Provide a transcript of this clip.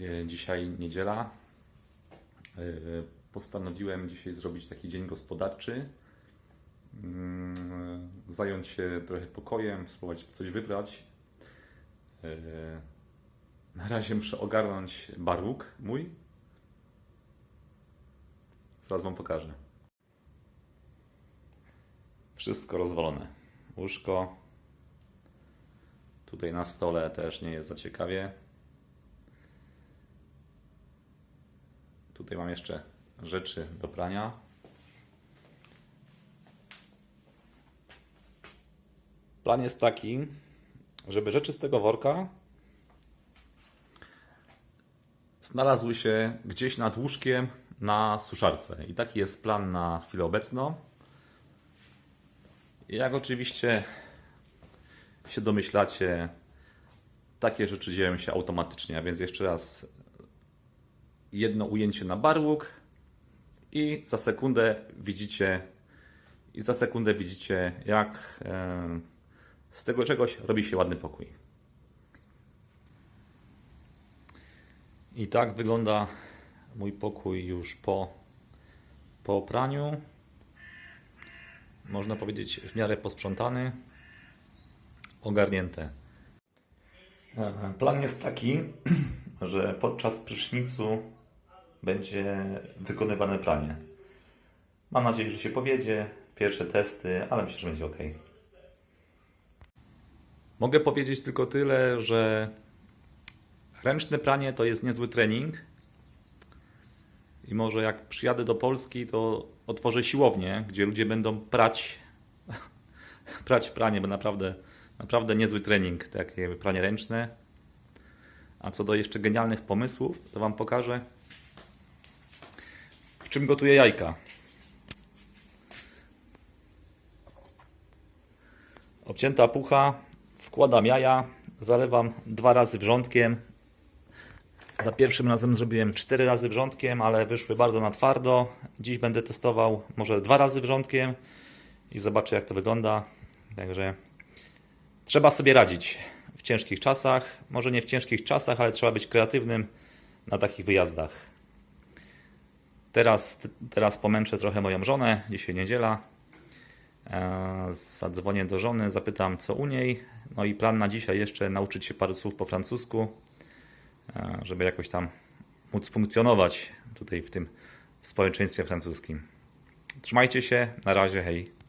E, Dzisiaj niedziela. E, Postanowiłem dzisiaj zrobić taki dzień gospodarczy. Mm, Zająć się trochę pokojem, spróbować coś wybrać. E, Na razie muszę ogarnąć barłuk mój. Zaraz Wam pokażę. Wszystko rozwalone. Łóżko. Tutaj na stole też nie jest za ciekawie. Tutaj mam jeszcze rzeczy do prania. Plan jest taki, żeby rzeczy z tego worka znalazły się gdzieś nad łóżkiem na suszarce. I taki jest plan na chwilę obecną. Jak oczywiście się domyślacie, takie rzeczy dzieją się automatycznie, a więc jeszcze raz jedno ujęcie na barłuk i za sekundę widzicie i za sekundę widzicie jak e, z tego czegoś robi się ładny pokój. I tak wygląda mój pokój już po, po praniu. Można powiedzieć w miarę posprzątany, ogarnięte. E, Plan jest taki, że podczas prysznicu będzie wykonywane pranie. Mam nadzieję, że się powiedzie. Pierwsze testy, ale myślę, że będzie ok. Mogę powiedzieć tylko tyle, że ręczne pranie to jest niezły trening. I może jak przyjadę do Polski, to otworzę siłownię, gdzie ludzie będą prać, prać pranie, bo naprawdę, naprawdę niezły trening, takie pranie ręczne. A co do jeszcze genialnych pomysłów, to Wam pokażę, w czym gotuję jajka. Obcięta pucha, wkładam jaja, zalewam dwa razy wrzątkiem. Za pierwszym razem zrobiłem cztery razy wrzątkiem, ale wyszły bardzo na twardo. Dziś będę testował może dwa razy wrzątkiem i zobaczę jak to wygląda. Także trzeba sobie radzić w ciężkich czasach. Może nie w ciężkich czasach, ale trzeba być kreatywnym na takich wyjazdach. Teraz, teraz pomęczę trochę moją żonę. Dzisiaj niedziela. Eee, Zadzwonię do żony, zapytam co u niej. No i plan na dzisiaj jeszcze nauczyć się paru słów po francusku, eee, żeby jakoś tam móc funkcjonować tutaj w tym w społeczeństwie francuskim. Trzymajcie się, na razie, hej.